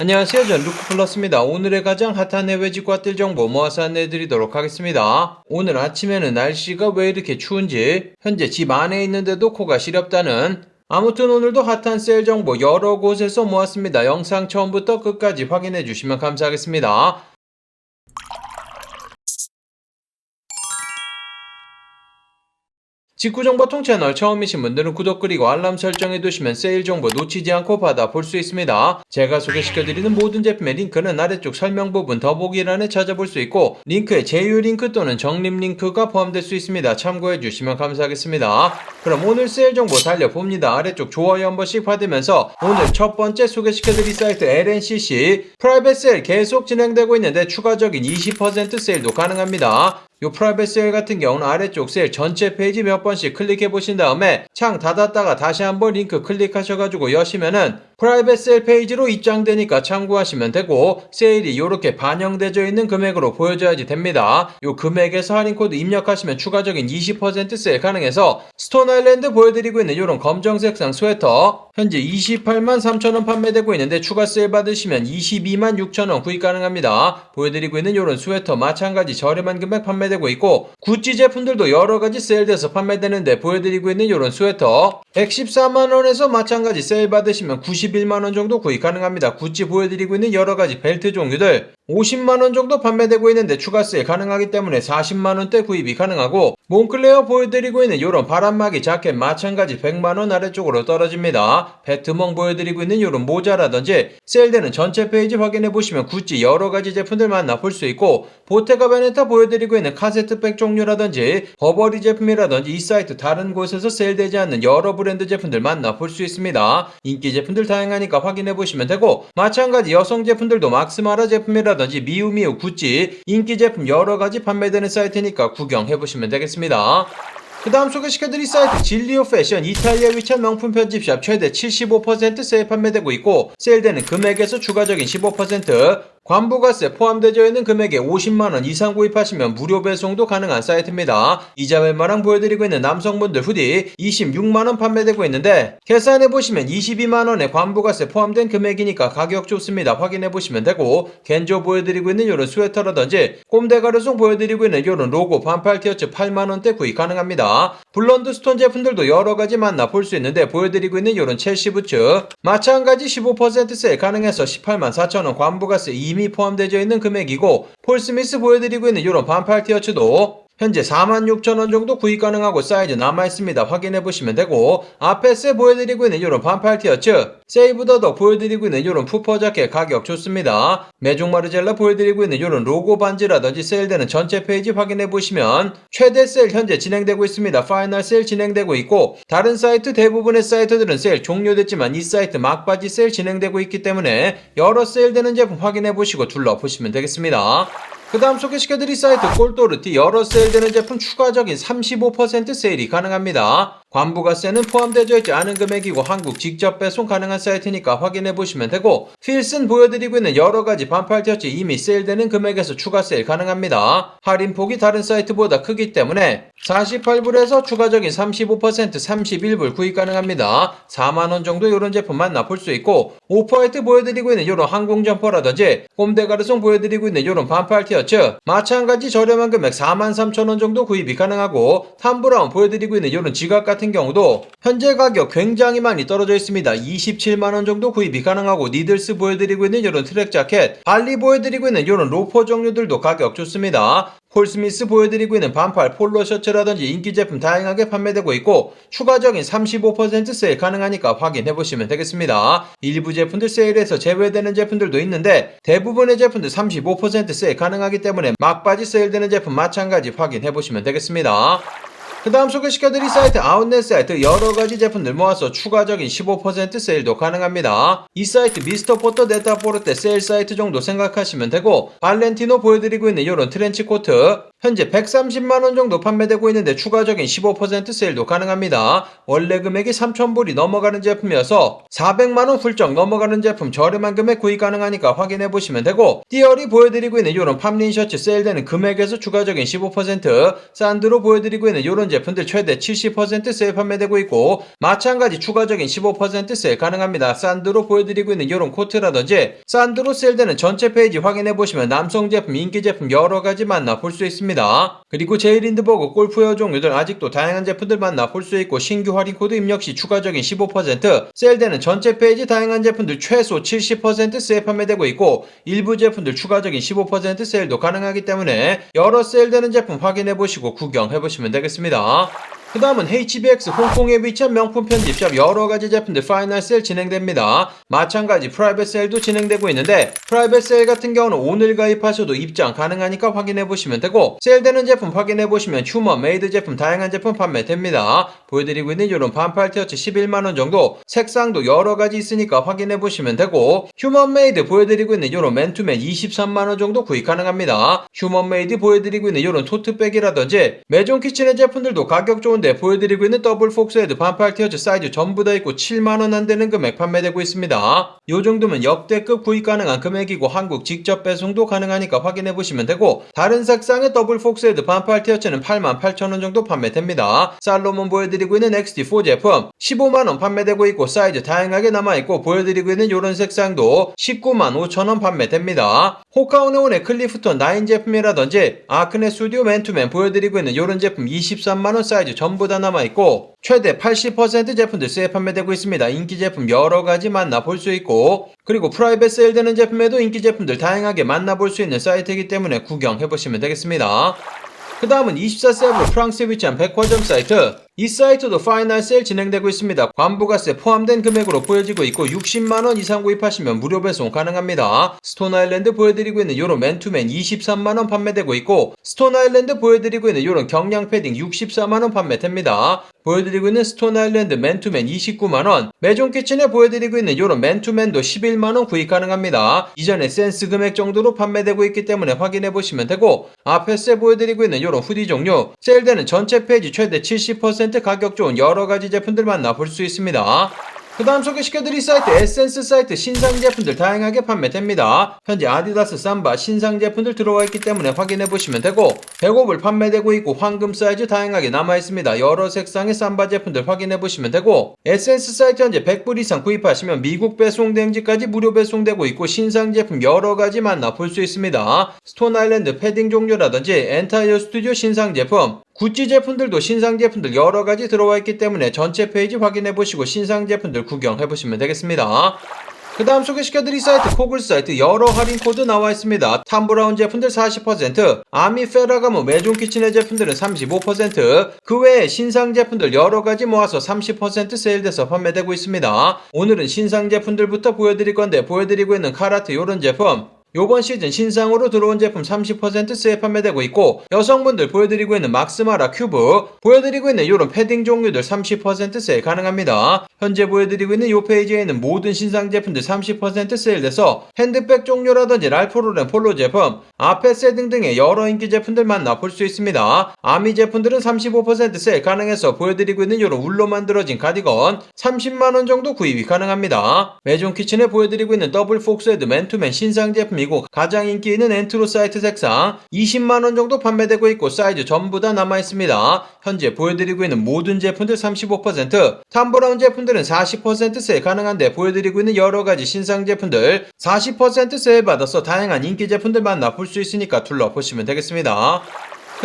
안녕하세요. 전 루크플러스입니다. 오늘의 가장 핫한 해외 직구तील 정보 모아서 안내해드리도록 하겠습니다. 오늘 아침에는 날씨가 왜 이렇게 추운지, 현재 집 안에 있는데도 코가 시렵다는, 아무튼 오늘도 핫한 세일 정보 여러 곳에서 모았습니다. 영상 처음부터 끝까지 확인해 주시면 감사하겠습니다. 직구정보 통 채널 처음이신 분들은 구독 그리고 알람 설정해 두시면 세일 정보 놓치지 않고 받아 볼 수 있습니다. 제가 소개시켜드리는 모든 제품의 링크는 아래쪽 설명 부분 더보기란에 찾아볼 수 있고 링크에 제휴 링크 또는 적립 링크가 포함될 수 있습니다. 참고해 주시면 감사하겠습니다. 그럼 오늘 세일 정보 달려봅니다. 아래쪽 좋아요 한 번씩 받으면서 오늘 첫 번째 소개시켜드릴 사이트 LNCC 프라이빗 세일 계속 진행되고 있는데 추가적인 20% 세일도 가능합니다. 요 프라이빗 세일 같은 경우는 아래쪽 세일 전체 페이지 몇 번씩 클릭해 보신 다음에 창 닫았다가 다시 한번 링크 클릭하셔가지고 여시면은 프라이빗 세일 페이지로 입장되니까 참고하시면 되고 세일이 이렇게 반영되어 있는 금액으로 보여줘야지 됩니다. 요 금액에서 할인 코드 입력하시면 추가적인 20% 세일 가능해서 스톤 아일랜드 보여드리고 있는 이런 검정색상 스웨터 현재 28만 3천원 판매되고 있는데 추가 세일 받으시면 22만 6천원 구입 가능합니다. 보여드리고 있는 이런 스웨터 마찬가지 저렴한 금액 판매되고 있고 구찌 제품들도 여러가지 세일돼서 판매되는데 보여드리고 있는 이런 스웨터 114만원에서 마찬가지 세일 받으시면 91만원 정도 구입 가능합니다. 구찌 보여드리고 있는 여러가지 벨트 종류들 50만원 정도 판매되고 있는데 추가 세일 가능하기 때문에 40만원대 구입이 가능하고 몽클레어 보여드리고 있는 이런 바람막이 자켓 마찬가지 100만원 아래쪽으로 떨어집니다. 배트멍 보여드리고 있는 이런 모자라든지 세일되는 전체 페이지 확인해 보시면 구찌 여러가지 제품들 만나볼 수 있고 보테가 베네타 보여드리고 있는 카세트백 종류라든지 버버리 제품이라든지 이 사이트 다른 곳에서 세일되지 않는 여러 브랜드 제품들 만나볼 수 있습니다. 인기 제품들 다양하니까 확인해 보시면 되고 마찬가지 여성 제품들도 막스마라 제품이라 든지 미우미우 구찌 인기 제품 여러가지 판매되는 사이트니까 구경해 보시면 되겠습니다. 그 다음 소개시켜드릴 사이트 진리오 패션 이탈리아 위치한 명품 편집샵 최대 75% 세일 판매되고 있고 세일되는 금액에서 추가적인 15% 관부가세 포함되어 있는 금액에 50만원 이상 구입하시면 무료 배송도 가능한 사이트입니다. 이자벨마랑 보여드리고 있는 남성분들 후디 26만원 판매되고 있는데 계산해보시면 22만원의 관부가세 포함된 금액이니까 가격 좋습니다. 확인해보시면 되고 겐조 보여드리고 있는 이런 스웨터라든지 꼼대 가르송 보여드리고 있는 이런 로고 반팔 티어츠 8만원대 구입 가능합니다. 블런드 스톤 제품들도 여러가지 만나 볼 수 있는데 보여드리고 있는 이런 첼시 부츠 마찬가지 15% 세일 가능해서 18만 4천원 관부가세 이미 포함되어 있는 금액이고 폴 스미스 보여드리고 있는 이런 반팔 티어츠도 현재 46,000원 정도 구입 가능하고 사이즈 남아있습니다. 확인해 보시면 되고 앞에 세 보여드리고 있는 이런 반팔 티어츠 세이브 더덕 보여드리고 있는 이런 푸퍼 자켓 가격 좋습니다. 메종 마르젤라 보여드리고 있는 이런 로고 반지라든지 세일되는 전체 페이지 확인해 보시면 최대 세일 현재 진행되고 있습니다. 파이널 세일 진행되고 있고 다른 사이트 대부분의 사이트들은 세일 종료됐지만 이 사이트 막바지 세일 진행되고 있기 때문에 여러 세일되는 제품 확인해 보시고 둘러보시면 되겠습니다. 그 다음 소개시켜드릴 사이트 꼴도르티 여러 세일되는 제품 추가적인 35% 세일이 가능합니다. 관부가세는 포함되어 있지 않은 금액이고 한국 직접 배송 가능한 사이트니까 확인해 보시면 되고 필슨 보여드리고 있는 여러가지 반팔 티어츠 이미 세일되는 금액에서 추가 세일 가능합니다. 할인폭이 다른 사이트보다 크기 때문에 48불에서 추가적인 35% 31불 구입 가능합니다. 4만원 정도 이런 제품 만나볼 수 있고 오프화이트 보여드리고 있는 이런 항공 점퍼라든지 꼼대 가르송 보여드리고 있는 이런 반팔 티어츠 마찬가지 저렴한 금액 43,000원 정도 구입이 가능하고 탐브라운 보여드리고 있는 이런 지갑 같은 경우도 현재 가격 굉장히 많이 떨어져 있습니다. 27만원 정도 구입이 가능하고 니들스 보여드리고 있는 이런 트랙 자켓 발리 보여드리고 있는 이런 로퍼 종류들도 가격 좋습니다. 폴스미스 보여드리고 있는 반팔 폴로 셔츠라든지 인기 제품 다양하게 판매되고 있고 추가적인 35% 세일 가능하니까 확인해 보시면 되겠습니다. 일부 제품들 세일에서 제외되는 제품들도 있는데 대부분의 제품들 35% 세일 가능하기 때문에 막바지 세일되는 제품 마찬가지 확인해 보시면 되겠습니다. 그 다음 소개시켜드릴 사이트 아웃렛 사이트 여러가지 제품들 모아서 추가적인 15% 세일도 가능합니다. 이 사이트 미스터 포터 네타포르테 세일 사이트 정도 생각하시면 되고 발렌티노 보여드리고 있는 이런 트렌치 코트 현재 130만원 정도 판매되고 있는데 추가적인 15% 세일도 가능합니다. 원래 금액이 3,000불이 넘어가는 제품이어서 400만원 훌쩍 넘어가는 제품 저렴한 금액 구입 가능하니까 확인해 보시면 되고 띠어리 보여드리고 있는 이런 팜린 셔츠 세일되는 금액에서 추가적인 15% 산드로 보여드리고 있는 이런 제품들 최대 70% 세일 판매되고 있고 마찬가지 추가적인 15% 세일 가능합니다. 산드로 보여드리고 있는 이런 코트라든지 산드로 세일되는 전체 페이지 확인해 보시면 남성 제품, 인기 제품 여러 가지 만나 볼 수 있습니다. 그리고 제이린드버그 골프웨어 종류들 아직도 다양한 제품들 만나 볼 수 있고 신규 할인 코드 입력 시 추가적인 15% 세일되는 전체 페이지 다양한 제품들 최소 70% 세일 판매되고 있고 일부 제품들 추가적인 15% 세일도 가능하기 때문에 여러 세일되는 제품 확인해 보시고 구경해 보시면 되겠습니다. 그 다음은 HBX 홍콩에 위치한 명품 편집샵 여러가지 제품들 파이널 세일 진행됩니다. 마찬가지 프라이빗 세일도 진행되고 있는데 프라이빗 세일 같은 경우는 오늘 가입하셔도 입장 가능하니까 확인해 보시면 되고 세일되는 제품 확인해 보시면 휴먼 메이드 제품 다양한 제품 판매됩니다. 보여드리고 있는 이런 반팔 티셔츠 11만원 정도 색상도 여러가지 있으니까 확인해 보시면 되고 휴먼 메이드 보여드리고 있는 이런 맨투맨 23만원 정도 구입 가능합니다. 휴먼 메이드 보여드리고 있는 이런 토트백이라든지 메존 키친의 제품들도 가격 좋은 데 보여드리고 있는 더블 폭스 헤드 반팔 티셔츠 사이즈 전부 다 있고 7만원 안 되는 금액 판매되고 있습니다. 요 정도면 역대급 구입 가능한 금액이고 한국 직접 배송도 가능하니까 확인해 보시면 되고 다른 색상의 더블 폭스 헤드 반팔 티셔츠는 8만 8천원 정도 판매됩니다. 살로몬 보여드리고 있는 XT4 제품 15만원 판매되고 있고 사이즈 다양하게 남아있고 보여드리고 있는 요런 색상도 19만 5천원 판매됩니다. 호카오네온의 클리프톤 9 제품이라든지 아크네 스튜디오 맨투맨 보여드리고 있는 요런 제품 23만원 사이즈 전부 다 남아있고 최대 80% 제품들 세일 판매되고 있습니다. 인기 제품 여러가지 만나볼 수 있고 그리고 프라이빗 세일되는 제품에도 인기 제품들 다양하게 만나볼 수 있는 사이트이기 때문에 구경해보시면 되겠습니다. 그 다음은 24세븐 프랑스에 위치한 백화점 사이트 이 사이트도 파이널 세일 진행되고 있습니다. 관부가세 포함된 금액으로 보여지고 있고 60만원 이상 구입하시면 무료 배송 가능합니다. 스톤 아일랜드 보여드리고 있는 요런 맨투맨 23만원 판매되고 있고 스톤 아일랜드 보여드리고 있는 요런 경량 패딩 64만원 판매됩니다. 보여드리고 있는 스톤 아일랜드 맨투맨 29만원 메존 키친에 보여드리고 있는 요런 맨투맨도 11만원 구입 가능합니다. 이전에 센스 금액 정도로 판매되고 있기 때문에 확인해 보시면 되고 앞에서 보여드리고 있는 요런 후디 종류 세일되는 전체 페이지 최대 70% 가격 좋은 여러 가지 제품들 만나볼 수 있습니다. 그 다음 소개시켜드릴 사이트 에센스 사이트 신상 제품들 다양하게 판매됩니다. 현재 아디다스 삼바 신상 제품들 들어와 있기 때문에 확인해 보시면 되고 100옵을 판매되고 있고 황금 사이즈 다양하게 남아 있습니다. 여러 색상의 삼바 제품들 확인해 보시면 되고 에센스 사이트 현재 100불 이상 구입하시면 미국 배송 대행지까지 무료 배송되고 있고 신상 제품 여러 가지 만나볼 수 있습니다. 스톤 아일랜드 패딩 종류라든지 엔타이어 스튜디오 신상 제품 구찌 제품들도 신상 제품들 여러 가지 들어와 있기 때문에 전체 페이지 확인해 보시고 신상 제품들 구경해 보시면 되겠습니다. 그 다음 소개시켜드릴 사이트 코글 사이트 여러 할인 코드 나와 있습니다. 탐브라운 제품들 40%, 아미 페라가모 메존 키친의 제품들은 35%그 외에 신상 제품들 여러 가지 모아서 30% 세일돼서 판매되고 있습니다. 오늘은 신상 제품들부터 보여드릴 건데 보여드리고 있는 카라트 요런 제품 요번 시즌 신상으로 들어온 제품 30% 세일 판매되고 있고 여성분들 보여드리고 있는 막스마라 큐브 보여드리고 있는 요런 패딩 종류들 30% 세일 가능합니다. 현재 보여드리고 있는 요 페이지에 있는 모든 신상 제품들 30% 세일돼서 핸드백 종류라든지 랄프로렌 폴로 제품, 아페세 등등의 여러 인기 제품들 만나볼 수 있습니다. 아미 제품들은 35% 세일 가능해서 보여드리고 있는 요런 울로 만들어진 가디건 30만원 정도 구입이 가능합니다. 메존 키친에 보여드리고 있는 더블 폭스헤드 맨투맨 신상 제품 이고 가장 인기 있는 엔트로 사이트 색상 20만원 정도 판매되고 있고 사이즈 전부 다 남아있습니다. 현재 보여드리고 있는 모든 제품들 35% 탐브라운 제품들은 40% 세일 가능한데 보여드리고 있는 여러가지 신상 제품들 40% 세일 받아서 다양한 인기 제품들 만나볼 수 있으니까 둘러보시면 되겠습니다.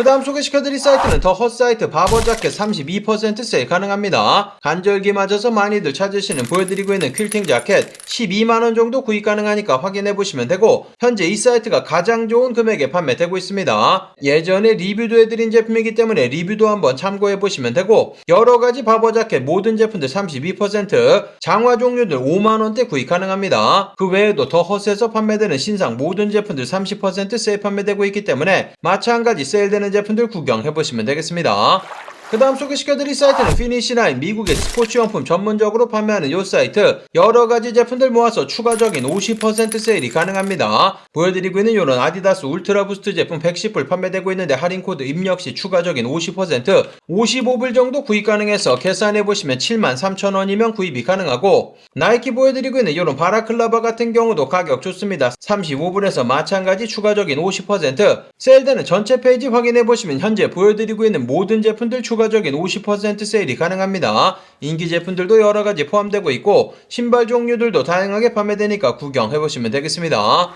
그 다음 소개시켜드릴 사이트는 더 헛사이트 바버자켓 32% 세일 가능합니다. 간절기 맞아서 많이들 찾으시는 보여드리고 있는 퀼팅 자켓 12만원 정도 구입 가능하니까 확인해보시면 되고 현재 이 사이트가 가장 좋은 금액에 판매되고 있습니다. 예전에 리뷰도 해드린 제품이기 때문에 리뷰도 한번 참고해보시면 되고 여러가지 바버자켓 모든 제품들 32% 장화 종류들 5만원대 구입 가능합니다. 그 외에도 더 헛에서 판매되는 신상 모든 제품들 30% 세일 판매되고 있기 때문에 마찬가지 세일되는 제품들 구경해 보시면 되겠습니다. 그 다음 소개시켜드릴 사이트는 피니시라인 미국의 스포츠용품 전문적으로 판매하는 요 사이트 여러가지 제품들 모아서 추가적인 50% 세일이 가능합니다. 보여드리고 있는 요런 아디다스 울트라 부스트 제품 110불 판매되고 있는데 할인코드 입력 시 추가적인 50% 55불 정도 구입 가능해서 계산해보시면 73,000원이면 구입이 가능하고 나이키 보여드리고 있는 요런 바라클라바 같은 경우도 가격 좋습니다. 35불에서 마찬가지 추가적인 50% 세일되는 전체 페이지 확인해보시면 현재 보여드리고 있는 모든 제품들 추가 적인 50% 세일이 가능합니다. 인기 제품들도 여러 가지 포함되고 있고 신발 종류들도 다양하게 판매되니까 구경해보시면 되겠습니다.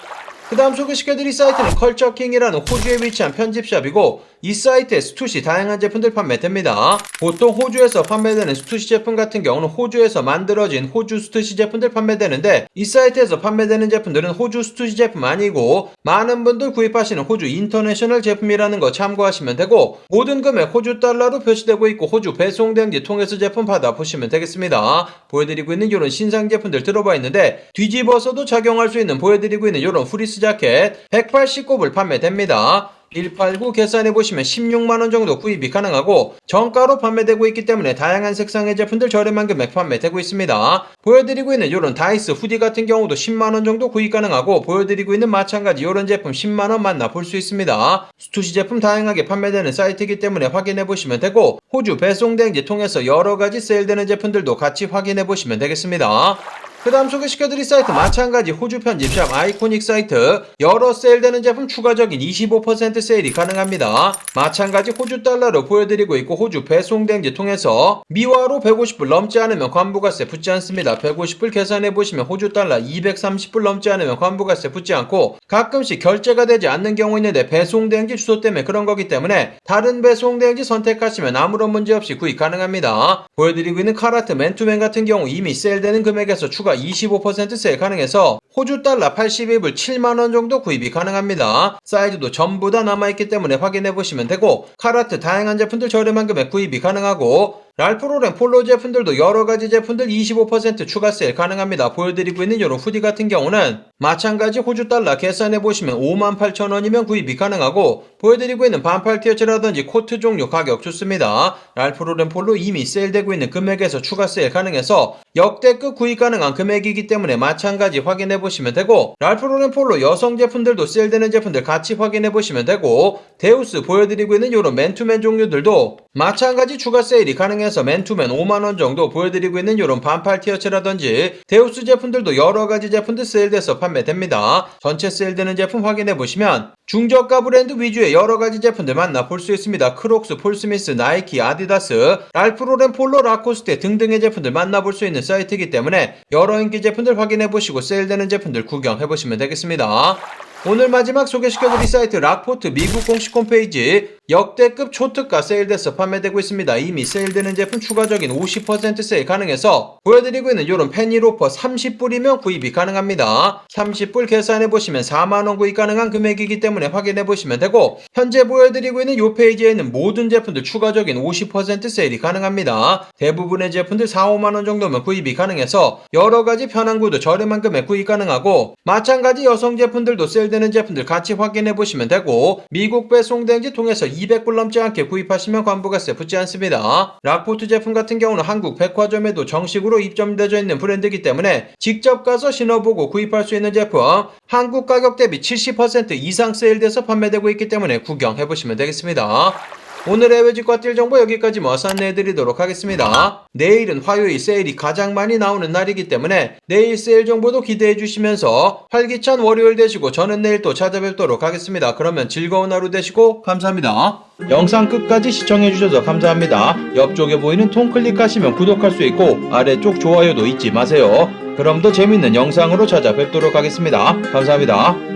그 다음 소개시켜드릴 사이트는 컬처킹이라는 호주에 위치한 편집샵이고 이 사이트에 스투시 다양한 제품들 판매됩니다. 보통 호주에서 판매되는 스투시 제품 같은 경우는 호주에서 만들어진 호주 스투시 제품들 판매되는데 이 사이트에서 판매되는 제품들은 호주 스투시 제품 아니고 많은 분들 구입하시는 호주 인터내셔널 제품이라는 거 참고하시면 되고 모든 금액 호주 달러로 표시되고 있고 호주 배송대행지 통해서 제품 받아보시면 되겠습니다. 보여드리고 있는 이런 신상 제품들 들어봐 있는데 뒤집어서도 착용할 수 있는 보여드리고 있는 이런 프리스 자켓 189불 판매됩니다. 189 계산해 보시면 16만원 정도 구입이 가능하고 정가로 판매되고 있기 때문에 다양한 색상의 제품들 저렴한 금액 판매되고 있습니다. 보여드리고 있는 이런 다이스 후디 같은 경우도 10만원 정도 구입 가능하고 보여드리고 있는 마찬가지 이런 제품 10만원 만나볼 수 있습니다. 스투시 제품 다양하게 판매되는 사이트이기 때문에 확인해 보시면 되고 호주 배송대행지 통해서 여러가지 세일되는 제품들도 같이 확인해 보시면 되겠습니다. 그 다음 소개시켜드릴 사이트 마찬가지 호주 편집샵 아이코닉 사이트 여러 세일되는 제품 추가적인 25% 세일이 가능합니다. 마찬가지 호주 달러로 보여드리고 있고 호주 배송대행지 통해서 미화로 150불 넘지 않으면 관부가세 붙지 않습니다. 150불 계산해보시면 호주 달러 230불 넘지 않으면 관부가세 붙지 않고 가끔씩 결제가 되지 않는 경우 있는데 배송대행지 주소 때문에 그런 거기 때문에 다른 배송대행지 선택하시면 아무런 문제 없이 구입 가능합니다. 보여드리고 있는 카라트 맨투맨 같은 경우 이미 세일되는 금액에서 추가 25% 세일 가능해서 호주 달러 82불 7만원 정도 구입이 가능합니다. 사이즈도 전부 다 남아있기 때문에 확인해보시면 되고 카라트 다양한 제품들 저렴한 금액 구입이 가능하고 랄프 로렌 폴로 제품들도 여러가지 제품들 25% 추가 세일 가능합니다. 보여드리고 있는 이런 후디 같은 경우는 마찬가지 호주 달러 계산해보시면 58,000원이면 구입이 가능하고 보여드리고 있는 반팔 티셔츠라든지 코트 종류 가격 좋습니다. 랄프 로렌 폴로 이미 세일되고 있는 금액에서 추가 세일 가능해서 역대급 구입 가능한 금액이기 때문에 마찬가지 확인해보시면 되고 랄프 로렌 폴로 여성 제품들도 세일되는 제품들 같이 확인해보시면 되고 데우스 보여드리고 있는 이런 맨투맨 종류들도 마찬가지 추가 세일이 가능해서 맨투맨 5만원 정도 보여드리고 있는 이런 반팔 티셔츠라든지 데우스 제품들도 여러가지 제품들 세일돼서 판매됩니다. 전체 세일되는 제품 확인해보시면 중저가 브랜드 위주의 여러가지 제품들 만나볼 수 있습니다. 크록스, 폴스미스, 나이키, 아디다스, 랄프로렌, 폴로, 라코스테 등등의 제품들 만나볼 수 있는 사이트이기 때문에 여러 인기 제품들 확인해보시고 세일되는 제품들 구경해보시면 되겠습니다. 오늘 마지막 소개시켜드릴 사이트 락포트 미국 공식 홈페이지 역대급 초특가 세일돼서 판매되고 있습니다. 이미 세일되는 제품 추가적인 50% 세일 가능해서 보여드리고 있는 이런 페니로퍼 30불이면 구입이 가능합니다. 30불 계산해보시면 4만원 구입 가능한 금액이기 때문에 확인해보시면 되고 현재 보여드리고 있는 이 페이지에는 모든 제품들 추가적인 50% 세일이 가능합니다. 대부분의 제품들 4, 5만원 정도면 구입이 가능해서 여러가지 편한 구도 저렴한 금액 구입 가능하고 마찬가지 여성 제품들도 세일되는 제품들 같이 확인해보시면 되고 미국 배송대행지 통해서 200불 넘지 않게 구입하시면 관부가세 붙지 않습니다. 락포트 제품 같은 경우는 한국 백화점에도 정식으로 입점되어 있는 브랜드이기 때문에 직접 가서 신어보고 구입할 수 있는 제품 한국 가격 대비 70% 이상 세일돼서 판매되고 있기 때문에 구경해보시면 되겠습니다. 오늘의 외직과 뛸 정보 여기까지 모아서 안내해드리도록 하겠습니다. 내일은 화요일 세일이 가장 많이 나오는 날이기 때문에 내일 세일 정보도 기대해주시면서 활기찬 월요일 되시고 저는 내일 또 찾아뵙도록 하겠습니다. 그러면 즐거운 하루 되시고 감사합니다. 영상 끝까지 시청해주셔서 감사합니다. 옆쪽에 보이는 통 클릭하시면 구독할 수 있고 아래쪽 좋아요도 잊지 마세요. 그럼 더 재밌는 영상으로 찾아뵙도록 하겠습니다. 감사합니다.